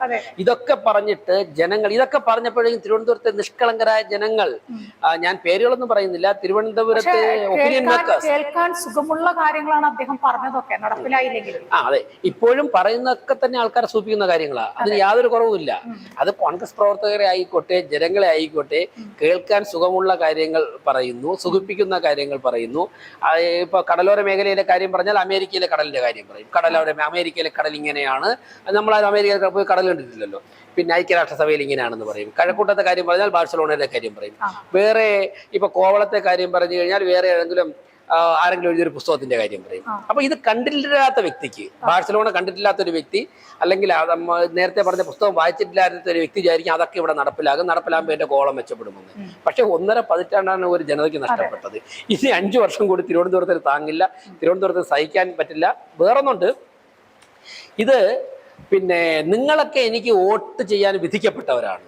ഇതൊക്കെ പറഞ്ഞിട്ട് ജനങ്ങൾ ഇതൊക്കെ പറഞ്ഞപ്പോഴേക്കും തിരുവനന്തപുരത്തെ നിഷ്കളങ്കരായ ജനങ്ങൾ ഞാൻ പേരുകളൊന്നും പറയുന്നില്ല തിരുവനന്തപുരത്തെ ഒപ്പീനിയൻ മേക്കേഴ്സ് കേൾക്കാൻ സുഖമുള്ള കാര്യങ്ങളാണ് അദ്ദേഹം പറഞ്ഞതൊക്കെ നടപ്പിലായില്ലെങ്കിൽ. ആ അതെ. ഇപ്പോഴും പറയുന്നതൊക്കെ തന്നെ ആൾക്കാരെ സൂപ്പിക്കുന്ന കാര്യങ്ങളാണ് അതിന് യാതൊരു കുറവുമില്ല. അത് കോൺഗ്രസ് പ്രവർത്തകരെ ആയിക്കോട്ടെ ജനങ്ങളെ ആയിക്കോട്ടെ കേൾക്കാൻ സുഖമുള്ള കാര്യങ്ങൾ പറയുന്നു സുഖിപ്പിക്കുന്ന കാര്യങ്ങൾ പറയുന്നു. ആ, ഇപ്പൊ കടലോര മേഖലയിലെ കാര്യം പറഞ്ഞാൽ അമേരിക്കയിലെ കടലിന്റെ കാര്യം പറയും. കടലോര അമേരിക്കയിലെ കടൽ ഇങ്ങനെയാണ്. നമ്മൾ അമേരിക്കയിൽ പോയി കടൽ കണ്ടിട്ടില്ലല്ലോ. പിന്നെ ഐക്യരാഷ്ട്രസഭയിൽ ഇങ്ങനെയാണെന്ന് പറയും. കഴക്കൂട്ടത്തെ കാര്യം പറഞ്ഞാൽ ബാഴ്സലോണയുടെ കാര്യം പറയും. വേറെ ഇപ്പൊ കോവളത്തെ കാര്യം പറഞ്ഞു കഴിഞ്ഞാൽ വേറെ ഏതെങ്കിലും ആരെങ്കിലും എഴുതിയൊരു പുസ്തകത്തിന്റെ കാര്യം പറയും. അപ്പൊ ഇത് കണ്ടിട്ടില്ലാത്ത വ്യക്തിക്ക് ബാഴ്സലോണ കണ്ടിട്ടില്ലാത്ത ഒരു വ്യക്തി അല്ലെങ്കിൽ നേരത്തെ പറഞ്ഞ പുസ്തകം വായിച്ചിട്ടില്ലാത്ത ഒരു വ്യക്തി വിചാരിക്കും അതൊക്കെ ഇവിടെ നടപ്പിലാകും. നടപ്പിലാകുമ്പോൾ എന്റെ കോളം മെച്ചപ്പെടുമെന്ന്. പക്ഷെ ഒന്നര പതിറ്റാണ്ടാണ് ഒരു ജനതയ്ക്ക് നഷ്ടപ്പെട്ടത്. ഇനി അഞ്ചു വർഷം കൂടി തിരുവനന്തപുരത്തിന് താങ്ങില്ല. തിരുവനന്തപുരത്തിന് സഹിക്കാൻ പറ്റില്ല. വേറൊന്നുണ്ട്. ഇത് പിന്നെ നിങ്ങളൊക്കെ എനിക്ക് വോട്ട് ചെയ്യാൻ വിധിക്കപ്പെട്ടവരാണ്.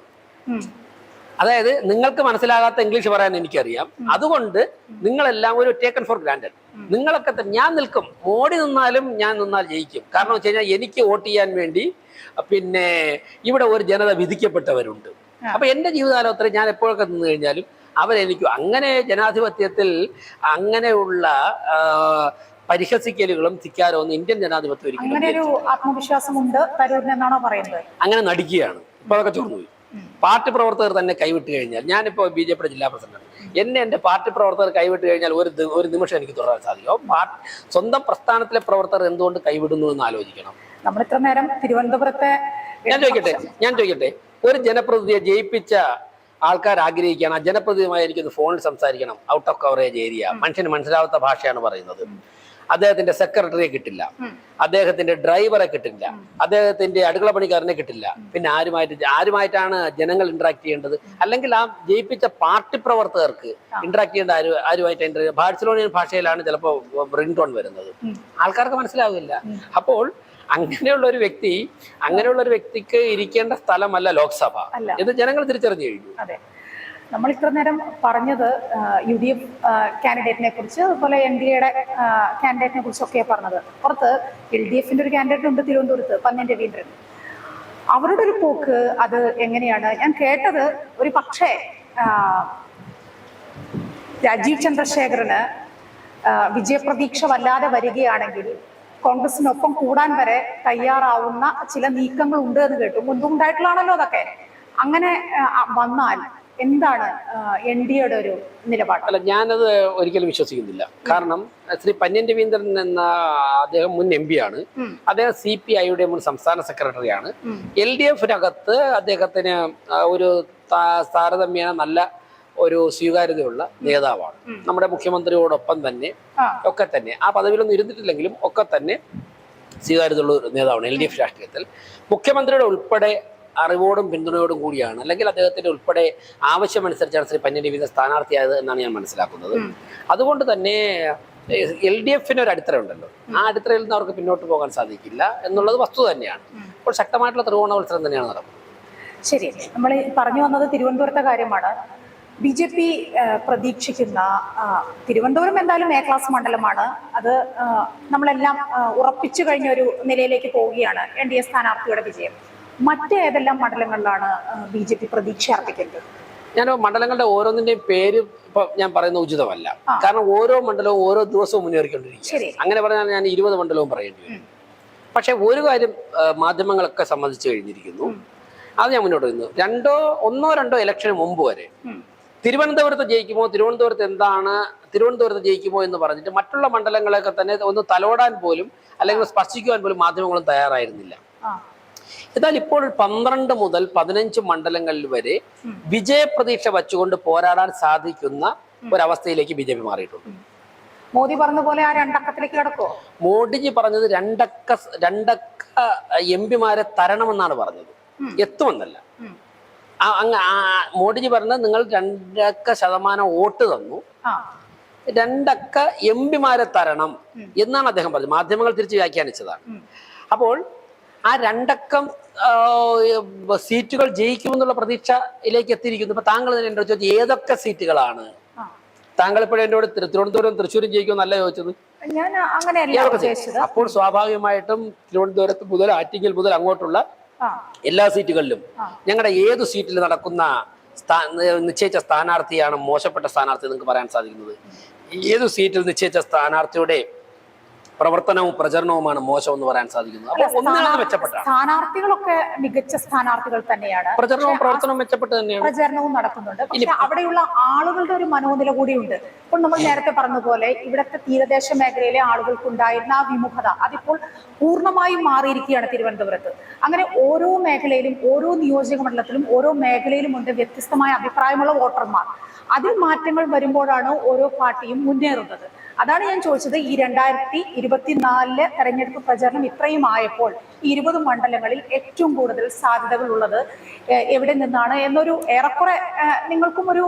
അതായത് നിങ്ങൾക്ക് മനസ്സിലാകാത്ത ഇംഗ്ലീഷ് പറയാൻ എനിക്കറിയാം. അതുകൊണ്ട് നിങ്ങളെല്ലാം ഒരു ടേക്കൺ ഫോർ ഗ്രാൻഡഡ് നിങ്ങളൊക്കെ ഞാൻ നിൽക്കും. മോഡി നിന്നാലും ഞാൻ നിന്നാൽ ജയിക്കും. കാരണം വെച്ച് കഴിഞ്ഞാൽ എനിക്ക് വോട്ട് ചെയ്യാൻ വേണ്ടി പിന്നെ ഇവിടെ ഒരു ജനത വിധിക്കപ്പെട്ടവരുണ്ട്. അപ്പൊ എന്റെ ജീവിതകാലത്തിൽ ഞാൻ എപ്പോഴൊക്കെ നിന്ന് കഴിഞ്ഞാലും അവരെനിക്ക് അങ്ങനെ ജനാധിപത്യത്തിൽ അങ്ങനെയുള്ള പരിഹസിക്കലുകളും തിക്കാരോ ഒന്നും ഇന്ത്യൻ ജനാധിപത്യം ഒരിക്കലും അങ്ങനെ നടിക്കുകയാണ്. ഇപ്പൊ അതൊക്കെ ചോർന്നുപോയി. പാർട്ടി പ്രവർത്തകർ തന്നെ കൈവിട്ട് കഴിഞ്ഞാൽ ഞാനിപ്പോ ബി ജെ പിയുടെ ജില്ലാ പ്രസിഡന്റാണ് എന്നെ എന്റെ പാർട്ടി പ്രവർത്തകർ കൈവിട്ട് കഴിഞ്ഞാൽ ഒരു ഒരു നിമിഷം എനിക്ക് തുടരാൻ സാധിക്കും. പാർട്ടി സ്വന്തം പ്രസ്ഥാനത്തിലെ പ്രവർത്തകർ എന്തുകൊണ്ട് കൈവിടുന്നു എന്ന് ആലോചിക്കണം. നമ്മൾ ഇത്ര നേരം തിരുവനന്തപുരത്തെ ഞാൻ ചോദിക്കട്ടെ ഞാൻ ചോദിക്കട്ടെ ഒരു ജനപ്രതിനിധിയെ ജയിപ്പിച്ച ആൾക്കാർ ആഗ്രഹിക്കുകയാണ്. ആ ജനപ്രതിനിധിയുമായി എനിക്കൊന്ന് ഫോണിൽ സംസാരിക്കണം. Out of coverage area. മനുഷ്യന് മനസ്സിലാവാത്ത ഭാഷയാണ് പറയുന്നത്. അദ്ദേഹത്തിന്റെ സെക്രട്ടറിയെ കിട്ടില്ല. അദ്ദേഹത്തിന്റെ ഡ്രൈവറെ കിട്ടില്ല. അദ്ദേഹത്തിന്റെ അടുക്കള പണിക്കാരനെ കിട്ടില്ല. പിന്നെ ആരുമായിട്ട് ആരുമായിട്ടാണ് ജനങ്ങൾ ഇന്ററാക്ട് ചെയ്യേണ്ടത്? അല്ലെങ്കിൽ ആ ജയിപ്പിച്ച പാർട്ടി പ്രവർത്തകർക്ക് ഇന്ററാക്ട് ചെയ്യേണ്ട ആര് ആരുമായിട്ട് ബാഴ്സലോണിയൻ ഭാഷയിലാണ് ചിലപ്പോൾ റിംഗ് ടോൺ വരുന്നത് ആൾക്കാർക്ക് മനസ്സിലാവില്ല. അപ്പോൾ അങ്ങനെയുള്ള ഒരു വ്യക്തി അങ്ങനെയുള്ള ഒരു വ്യക്തിക്ക് ഇരിക്കേണ്ട സ്ഥലമല്ല ലോക്സഭ. ഇത് ജനങ്ങൾ തിരിച്ചറിഞ്ഞു കഴിഞ്ഞു. നമ്മൾ ഇത്ര നേരം പറഞ്ഞത് യു ഡി എഫ് കാൻഡിഡേറ്റിനെ കുറിച്ച് അതുപോലെ എൻ ഡി എയുടെ കാൻഡിഡേറ്റിനെ കുറിച്ചൊക്കെയാണ് പറഞ്ഞത്. പുറത്ത് എൽ ഡി എഫിന്റെ ഒരു കാൻഡിഡേറ്റ് ഉണ്ട് തിരുവനന്തപുരത്ത് പന്നൻ രവീന്ദ്രൻ. അവരുടെ ഒരു പോക്ക് അത് എങ്ങനെയാണ്? ഞാൻ കേട്ടത് ഒരു പക്ഷേ രാജീവ് ചന്ദ്രശേഖരന് വിജയപ്രതീക്ഷ വല്ലാതെ വരികയാണെങ്കിൽ കോൺഗ്രസിനൊപ്പം കൂടാൻ വരെ തയ്യാറാവുന്ന ചില നീക്കങ്ങൾ ഉണ്ട് എന്ന് കേട്ടു. മുൻപ് ഉണ്ടായിട്ടുള്ളതാണല്ലോ അതൊക്കെ. അങ്ങനെ വന്നാൽ എന്താണ് എൻ ഡി എയുടെ ഒരു നിലപാട്? അല്ല ഞാനത് ഒരിക്കലും വിശ്വസിക്കുന്നില്ല. കാരണം ശ്രീ പന്ന്യൻ രവീന്ദ്രൻ എന്ന അദ്ദേഹം മുൻ എം പി ആണ്. അദ്ദേഹം സി പി ഐയുടെ മുൻ സംസ്ഥാന സെക്രട്ടറി ആണ് എൽ ഡി എഫിനകത്ത് അദ്ദേഹത്തിന് ഒരു താരതമ്യേന നല്ല ഒരു സ്വീകാര്യതയുള്ള നേതാവാണ്. നമ്മുടെ മുഖ്യമന്ത്രിയോടൊപ്പം തന്നെ ഒക്കെ തന്നെ ആ പദവിയിലൊന്നും ഇരുന്നിട്ടില്ലെങ്കിലും ഒക്കെ തന്നെ സ്വീകാര്യതയുള്ള ഒരു നേതാവാണ് എൽ ഡി എഫ് രാഷ്ട്രീയത്തിൽ. മുഖ്യമന്ത്രിയുടെ ഉൾപ്പെടെ അറിവോടും പിന്തുണയോടും കൂടിയാണ്. അല്ലെങ്കിൽ അദ്ദേഹത്തിന്റെ ഉൾപ്പെടെ ആവശ്യമനുസരിച്ചാണ് ശ്രീ രവീന്ദ്രൻ സ്ഥാനാർത്ഥിയായത് എന്നാണ് ഞാൻ മനസ്സിലാക്കുന്നത്. അതുകൊണ്ട് തന്നെ എൽ ഡി എഫിന് ഒരു അടിത്തറ ഉണ്ടല്ലോ ആ അടിത്തറയിൽ നിന്ന് അവർക്ക് പിന്നോട്ട് പോകാൻ സാധിക്കില്ല എന്നുള്ളത് വസ്തു തന്നെയാണ്. അപ്പോൾ ശക്തമായിട്ടുള്ള ത്രികോണ മത്സരം തന്നെയാണ് നടക്കുന്നത്. ശരി. നമ്മൾ പറഞ്ഞു വന്നത് തിരുവനന്തപുരത്തെ കാര്യമാണ്. ബി ജെ പി പ്രതീക്ഷിക്കുന്ന തിരുവനന്തപുരം എന്തായാലും എ ക്ലാസ് മണ്ഡലമാണ്. അത് നമ്മളെല്ലാം ഉറപ്പിച്ചു കഴിഞ്ഞ ഒരു നിലയിലേക്ക് പോവുകയാണ് എൻ ഡി എ സ്ഥാനാർത്ഥിയുടെ വിജയം. മറ്റേതെല്ലാം മണ്ഡലങ്ങളിലാണ് ബി ജെ പി പ്രതീക്ഷ അർപ്പിക്കുന്നത്? ഞാൻ മണ്ഡലങ്ങളുടെ ഓരോന്നിന്റെയും പേര് ഇപ്പൊ ഞാൻ പറയുന്ന ഉചിതമല്ല. കാരണം ഓരോ മണ്ഡലവും ഓരോ ദിവസവും മുന്നേറിക്കൊണ്ടിരിക്കും അങ്ങനെ പറഞ്ഞാൽ ഞാൻ ഇരുപത് മണ്ഡലവും പറയേണ്ടി വരും. പക്ഷെ ഒരു കാര്യം മാധ്യമങ്ങളൊക്കെ സംബന്ധിച്ച് കഴിഞ്ഞിരിക്കുന്നു. അത് ഞാൻ മുന്നോട്ട് വരുന്നു രണ്ടോ ഒന്നോ രണ്ടോ ഇലക്ഷന് മുമ്പ് വരെ. തിരുവനന്തപുരത്ത് ജയിക്കുമോ തിരുവനന്തപുരത്ത് എന്താണ് തിരുവനന്തപുരത്ത് ജയിക്കുമോ എന്ന് പറഞ്ഞിട്ട് മറ്റുള്ള മണ്ഡലങ്ങളൊക്കെ തന്നെ ഒന്ന് തലോടാൻ പോലും അല്ലെങ്കിൽ സ്പർശിക്കുവാൻ പോലും മാധ്യമങ്ങളും തയ്യാറായിരുന്നില്ല. എന്നാൽ ഇപ്പോൾ പന്ത്രണ്ട് മുതൽ പതിനഞ്ച് മണ്ഡലങ്ങളിൽ വരെ വിജയപ്രതീക്ഷ വച്ചുകൊണ്ട് പോരാടാൻ സാധിക്കുന്ന ഒരവസ്ഥയിലേക്ക് ബി ജെ പി മാറിയിട്ടുണ്ട്. മോദി പറഞ്ഞ പോലെ ആ രണ്ടക്കത്തിലേക്ക് കിടക്കോ മോഡിജി പറഞ്ഞത് രണ്ടക്ക രണ്ടക്ക എം പിമാരെ തരണമെന്നാണ് പറഞ്ഞത്. എത്തുമെന്നല്ല. അങ്ങ് മോഡിജി പറഞ്ഞത് നിങ്ങൾ രണ്ടക്ക ശതമാനം വോട്ട് തന്നു. രണ്ടക്ക എം പിമാരെ തരണം എന്നാണ് അദ്ദേഹം പറഞ്ഞത്. മാധ്യമങ്ങൾ തിരിച്ച് വ്യാഖ്യാനിച്ചതാണ്. അപ്പോൾ ആ രണ്ടക്കം സീറ്റുകൾ ജയിക്കുമെന്നുള്ള പ്രതീക്ഷയിലേക്ക് എത്തിയിരിക്കുന്നു. ഇപ്പൊ താങ്കൾ തന്നെ എന്നോട് ചോദിച്ചു ഏതൊക്കെ സീറ്റുകളാണ്? താങ്കൾ ഇപ്പോഴും എന്നോട് തിരു- തിരുവനന്തപുരം തൃശ്ശൂരും ജയിക്കുമെന്നല്ല ചോദിച്ചത്? ഞാൻ അങ്ങനെയല്ല അപ്പോൾ സ്വാഭാവികമായിട്ടും തിരുവനന്തപുരത്ത് മുതൽ ആറ്റിങ്ങൽ മുതൽ അങ്ങോട്ടുള്ള എല്ലാ സീറ്റുകളിലും. ഞങ്ങളുടെ ഏത് സീറ്റിൽ നടക്കുന്ന നിശ്ചയിച്ച സ്ഥാനാർത്ഥിയാണ് മോശപ്പെട്ട സ്ഥാനാർത്ഥി നിങ്ങൾക്ക് പറയാൻ സാധിക്കുന്നത്? ഏത് സീറ്റിൽ നിശ്ചയിച്ച സ്ഥാനാർത്ഥിയുടെ പ്രവർത്തനവും പ്രചരണവുമാണ് മോശം എന്ന് പറയാൻ സാധിക്കുന്നത്. അപ്പൊ അപ്പോൾ മെച്ചപ്പെട്ട സ്ഥാനാ- മെച്ചപ്പെട്ടാണ്. സ്ഥാനാർത്ഥികളൊക്കെ മികച്ച സ്ഥാനാർത്ഥികൾ തന്നെയാണ്. പ്രചരണവും പ്രവർത്തനവും മെച്ചപ്പെട്ട് തന്നെയാണ്. പ്രചരണവും നടക്കുന്നുണ്ട്. പക്ഷെ അവിടെയുള്ള ആളുകളുടെ ഒരു മനോനില കൂടിയുണ്ട്. ഇപ്പോൾ നമ്മൾ നേരത്തെ പറഞ്ഞതുപോലെ ഇവിടുത്തെ തീരദേശ മേഖലയിലെ ആളുകൾക്ക് ഉണ്ടായിരുന്ന ആ വിമുഖത അതിപ്പോൾ പൂർണമായും മാറിയിരിക്കുകയാണ് തിരുവനന്തപുരത്ത്. അങ്ങനെ ഓരോ മേഖലയിലും ഓരോ നിയോജക മണ്ഡലത്തിലും ഓരോ മേഖലയിലും ഉണ്ട് വ്യത്യസ്തമായ അഭിപ്രായമുള്ള വോട്ടർമാർ. അതിൽ മാറ്റങ്ങൾ വരുമ്പോഴാണ് ഓരോ പാർട്ടിയും മുന്നേറുന്നത്. അതാണ് ഞാൻ ചോദിച്ചത്. ഈ രണ്ടായിരത്തി ഇരുപത്തിനാലിൽ തെരഞ്ഞെടുപ്പ് പ്രചരണം ഇത്രയും ആയപ്പോൾ ഈ ഇരുപത് മണ്ഡലങ്ങളിൽ ഏറ്റവും കൂടുതൽ സാധ്യതകൾ ഉള്ളത് എവിടെ നിന്നാണ് എന്നൊരു ഏറെക്കുറെ നിങ്ങൾക്കും ഒരു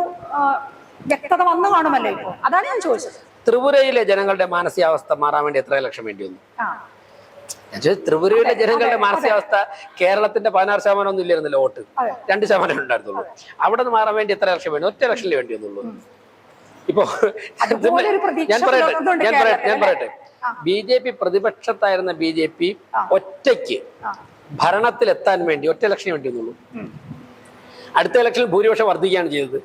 വ്യക്തത വന്നു കാണുമല്ലോ ഇപ്പോൾ. അതാണ് ഞാൻ ചോദിച്ചത്. ത്രിപുരയിലെ ജനങ്ങളുടെ മാനസികാവസ്ഥ മാറാൻ വേണ്ടി എത്ര ലക്ഷം വേണ്ടി വന്നു? ത്രിപുരയിലെ ജനങ്ങളുടെ മാനസികാവസ്ഥ കേരളത്തിന്റെ പതിനാറ് ശതമാനം ഒന്നും ഇല്ലായിരുന്നല്ലോ വോട്ട്. രണ്ട് ശതമാനം ഉണ്ടായിരുന്നുള്ളൂ. അവിടെ നിന്ന് മാറാൻ വേണ്ടി എത്ര ലക്ഷം വേണ്ടി ഒറ്റ ലക്ഷത്തിൽ വേണ്ടി വന്നുള്ളൂ. ഇപ്പോ ഞാൻ പറയട്ടെ ഞാൻ പറയട്ടെ ഞാൻ പറയട്ടെ. ബി ജെ പി പ്രതിപക്ഷത്തായിരുന്ന ബി ജെ പി ഒറ്റയ്ക്ക് ഭരണത്തിലെത്താൻ വേണ്ടി ഒറ്റ ലക്ഷം വേണ്ടി വന്നുള്ളൂ അടുത്ത ഇലക്ഷനിൽ ഭൂരിപക്ഷം വർദ്ധിക്കുകയാണ് ചെയ്തത്.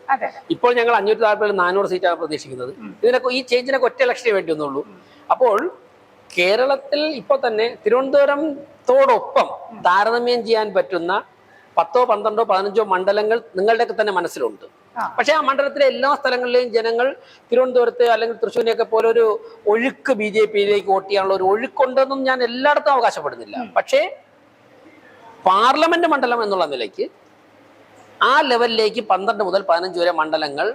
ഇപ്പോൾ ഞങ്ങൾ അഞ്ഞൂറ്റി നാൽപ്പതിൽ നാനൂറ് സീറ്റാണ് പ്രതീക്ഷിക്കുന്നത്. ഇതിനൊക്കെ ഈ ചേഞ്ചിനൊക്കെ ഒറ്റ ഇലക്ഷന് വേണ്ടി വന്നുള്ളൂ അപ്പോൾ കേരളത്തിൽ ഇപ്പോൾ തന്നെ തിരുവനന്തപുരത്തോടൊപ്പം താരതമ്യം ചെയ്യാൻ പറ്റുന്ന പത്തോ പന്ത്രണ്ടോ പതിനഞ്ചോ മണ്ഡലങ്ങൾ നിങ്ങളുടെയൊക്കെ തന്നെ മനസ്സിലുണ്ട്. പക്ഷേ ആ മണ്ഡലത്തിലെ എല്ലാ സ്ഥലങ്ങളിലെയും ജനങ്ങൾ തിരുവനന്തപുരത്ത് അല്ലെങ്കിൽ തൃശ്ശൂരിനെയൊക്കെ പോലെ ഒരു ഒഴുക്ക് ബി ജെ പിയിലേക്ക് വോട്ട് ചെയ്യാനുള്ള ഒരു ഒഴുക്കുണ്ടെന്നും ഞാൻ എല്ലായിടത്തും അവകാശപ്പെടുന്നില്ല. പക്ഷേ പാർലമെന്റ് മണ്ഡലം എന്നുള്ള നിലയ്ക്ക് ആ ലെവലിലേക്ക് പന്ത്രണ്ട് മുതൽ പതിനഞ്ച് വരെ മണ്ഡലങ്ങൾ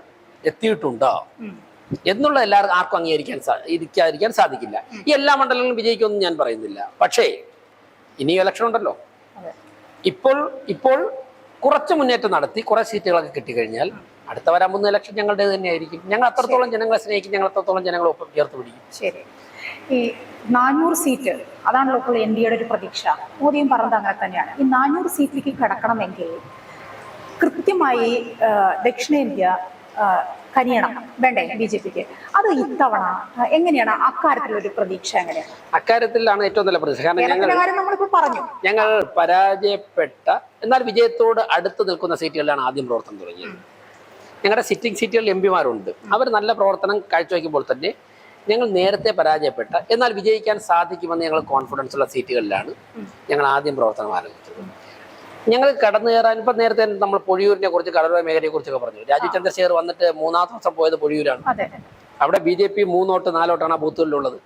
എത്തിയിട്ടുണ്ടോ? എന്നുള്ള എല്ലാവർക്കും ആർക്കും അംഗീകരിക്കാൻ ഇരിക്കാതിരിക്കാൻ സാധിക്കില്ല. ഈ എല്ലാ മണ്ഡലങ്ങളും വിജയിക്കുമെന്ന് ഞാൻ പറയുന്നില്ല. പക്ഷേ ഇനി ഇലക്ഷൻ ഉണ്ടല്ലോ. ഇപ്പോൾ ഇപ്പോൾ കുറച്ച് മുന്നേറ്റം നടത്തി കുറെ സീറ്റുകളൊക്കെ കിട്ടിക്കഴിഞ്ഞാൽ അടുത്ത വരാൻ പോകുന്ന ഇലക്ഷൻ ഞങ്ങളുടെ തന്നെയായിരിക്കും. ഞങ്ങൾ അത്രത്തോളം ജനങ്ങളെ സ്നേഹിക്കും ഞങ്ങൾ അത്രത്തോളം ജനങ്ങളെ ഒപ്പം ചേർത്ത് പിടിക്കും. ശരി. ഈ നാനൂറ് സീറ്റ് അതാണല്ലോ ഇപ്പോൾ എൻ ഡി എയുടെ ഒരു പ്രതീക്ഷ. മോദിയും പറഞ്ഞത് അങ്ങനെ തന്നെയാണ്. ഈ നാനൂറ് സീറ്റിലേക്ക് കടക്കണമെങ്കിൽ കൃത്യമായി ദക്ഷിണേന്ത്യ ആ, കനിയണം. വേണ്ടേ ബി ജെ പിക്ക്? അത് ഇത്തവണ? എങ്ങനെയാണ് അക്കാര്യത്തിലൊരു പ്രതീക്ഷ എങ്ങനെയാണ് അക്കാര്യത്തിലാണ് ഏറ്റവും നല്ല പ്രതീക്ഷ. കാരണം നമ്മളിപ്പോൾ പറഞ്ഞു? ഞങ്ങൾ പരാജയപ്പെട്ട എന്നാൽ വിജയത്തോട് അടുത്ത് നിൽക്കുന്ന സീറ്റുകളിലാണ് ആദ്യം പ്രവർത്തനം തുടങ്ങിയത്. ഞങ്ങളുടെ സിറ്റിംഗ് സീറ്റുകളിൽ എം പിമാരുണ്ട്. അവർ നല്ല പ്രവർത്തനം കാഴ്ചവെക്കുമ്പോൾ തന്നെ ഞങ്ങൾ നേരത്തെ പരാജയപ്പെട്ട എന്നാൽ വിജയിക്കാൻ സാധിക്കുമെന്ന് ഞങ്ങൾ കോൺഫിഡൻസ് ഉള്ള സീറ്റുകളിലാണ് ഞങ്ങൾ ആദ്യം പ്രവർത്തനം ആരംഭിച്ചത്. ഞങ്ങൾ കടന്നു കയറാൻ ഇപ്പൊ നേരത്തെ നമ്മൾ പൊഴിയൂരിനെ കുറിച്ച് കടലോര മേഖലയെ കുറിച്ചൊക്കെ പറഞ്ഞു. രാജീവ് ചന്ദ്രശേഖർ വന്നിട്ട് മൂന്നാം ദിവസം പോയത് പൊഴിയൂരാണ്. അവിടെ ബി ജെ പി മൂന്നോട്ട് നാലോട്ടാണ് ആ ബൂത്തുകളിലുള്ളത്.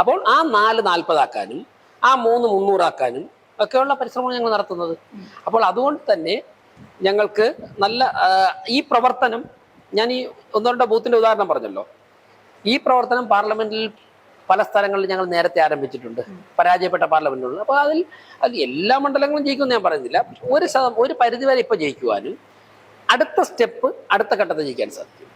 അപ്പോൾ ആ നാല് നാൽപ്പതാക്കാനും ആ മൂന്ന് മുന്നൂറാക്കാനും ഒക്കെയുള്ള പരിശ്രമം ഞങ്ങൾ നടത്തുന്നത്. അപ്പോൾ അതുകൊണ്ട് തന്നെ ഞങ്ങൾക്ക് നല്ല ഈ പ്രവർത്തനം ഞാൻ ഈ ഒന്നോ രണ്ടോ ബൂത്തിന്റെ ഉദാഹരണം പറഞ്ഞല്ലോ. ഈ പ്രവർത്തനം പാർലമെന്റിൽ പല സ്ഥലങ്ങളിൽ ഞങ്ങൾ നേരത്തെ ആരംഭിച്ചിട്ടുണ്ട്. പരാജയപ്പെട്ട പാർലമെന്റുകളിൽ അപ്പോൾ അതിൽ അത് എല്ലാ മണ്ഡലങ്ങളും ജയിക്കുമെന്ന് ഞാൻ പറയുന്നില്ല. ഒരു ശതം ഒരു പരിധി വരെ ഇപ്പോൾ ജയിക്കുവാനും അടുത്ത സ്റ്റെപ്പ് അടുത്ത ഘട്ടത്തിൽ ജയിക്കാൻ സാധിക്കും.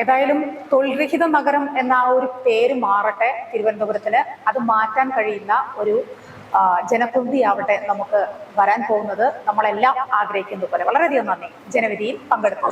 ഏതായാലും തൊഴിൽരഹിത നഗരം എന്ന ആ ഒരു പേര് മാറട്ടെ തിരുവനന്തപുരത്തിന് അത് മാറ്റാൻ കഴിയുന്ന ഒരു ജനപ്രതിയാവട്ടെ നമുക്ക് വരാൻ പോകുന്നത് നമ്മളെല്ലാം ആഗ്രഹിക്കുന്നത് പോലെ. വളരെയധികം നന്ദി. ജനവിധിയിൽ പങ്കെടുത്തു